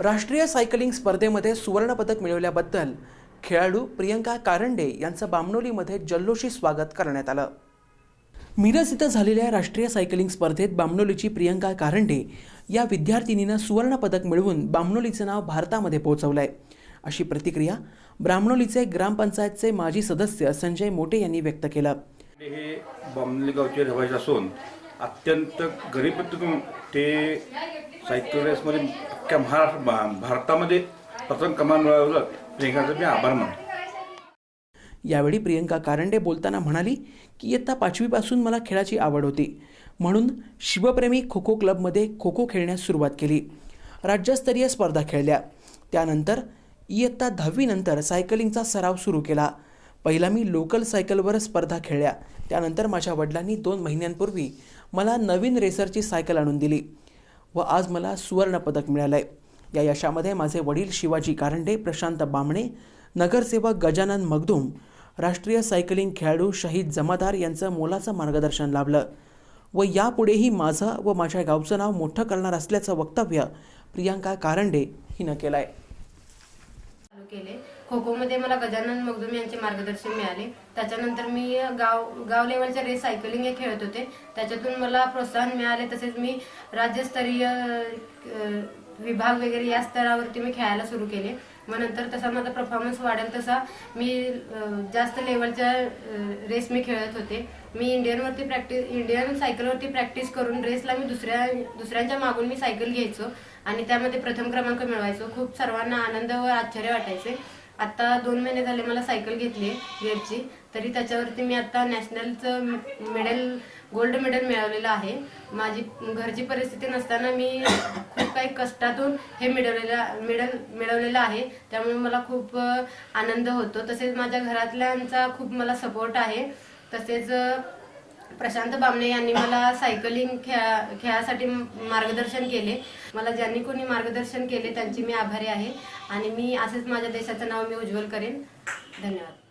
राष्ट्रीय सायकलिंग स्पर्धेमध्ये सुवर्णपदक मिळवल्याबद्दल खेळाडू प्रियंका कारंडे यांचं बामणोलीमध्ये जल्लोषी स्वागत करण्यात आलं. मिरज इथं झालेल्या राष्ट्रीय सायकलिंग स्पर्धेत बामणोलीची प्रियंका कारंडे या विद्यार्थिनीनं सुवर्णपदक मिळवून बामणोलीचं नाव भारतामध्ये पोहोचवलं आहे अशी प्रतिक्रिया ब्राह्मणोलीचे ग्रामपंचायतचे माजी सदस्य संजय मोटे यांनी व्यक्त केलं. हे बामणोली गावचे रहिवासी असून अत्यंत गरीब ते सायकल रेसमध्ये अख्ख्या महाराष्ट्र भारतामध्ये प्रथम कमान मिळवलं. प्रियंकाचं मी आभार मानतो. यावेळी प्रियंका कारंडे बोलताना म्हणाली की इयत्ता पाचवीपासून मला खेळाची आवड होती. म्हणून शिवप्रेमी खो खो क्लबमध्ये खो खो खेळण्यास सुरुवात केली. राज्यस्तरीय स्पर्धा खेळल्या. त्यानंतर इयत्ता दहावीनंतर सायकलिंगचा सराव सुरू केला. पहिला मी लोकल सायकलवर स्पर्धा खेळल्या. त्यानंतर माझ्या वडिलांनी दोन महिन्यांपूर्वी मला नवीन रेसरची सायकल आणून दिली. व आज मला सुवर्णपदक मिळालं आहे या यशामध्ये माझे वडील शिवाजी कारंडे प्रशांत बामणे नगरसेवक गजानन मगदूम राष्ट्रीय सायकलिंग खेळाडू शहीद जमादार यांचं मोलाचं मार्गदर्शन लाभलं. व यापुढेही माझं व माझ्या गावचं नाव मोठं करणार असल्याचं वक्तव्य प्रियांका कारंडे हिनं केलं आहे खो खोमध्ये मला गजानन मगदुम यांचे मार्गदर्शन मिळाले. त्याच्यानंतर मी गाव गाव लेवलच्या रेस सायकलिंग हे खेळत होते. त्याच्यातून मला प्रोत्साहन मिळाले. तसेच मी राज्यस्तरीय विभाग वगैरे या स्तरावरती मी खेळायला सुरू केले. मग नंतर तसा माझा परफॉर्मन्स वाढेल तसा मी जास्त लेवलच्या रेस मी खेळत होते. मी इंडियनवरती प्रॅक्टिस इंडियन सायकलवरती प्रॅक्टिस करून रेसला मी दुसऱ्या दुसऱ्यांच्या मागून मी सायकल घ्यायचो. आणि त्यामध्ये प्रथम क्रमांक मिळवायचो. खूप सर्वांना आनंद व आश्चर्य वाटायचे. आता दोन महिने झाले मला सायकल घेतली गेअरची तरी त्याच्यावरती मी आता नॅशनलचं मेडल गोल्ड मेडल मिळवलेलं आहे. माझी घरची परिस्थिती नसताना मी खूप काही कष्टातून हे मिळवलेलं मेडल मिळवलेलं आहे. त्यामुळे मला खूप आनंद होतो. तसेच माझ्या घरातल्यांचा खूप मला सपोर्ट आहे. तसेच प्रशांत बामणे यांनी मला सायकलिंग खेळा खेळासाठी मार्गदर्शन केले. मला ज्यांनी कोणी मार्गदर्शन केले त्यांची मी आभारी आहे. आणि मी असेच माझ्या देशाचं नाव मी उज्ज्वल करेन. धन्यवाद.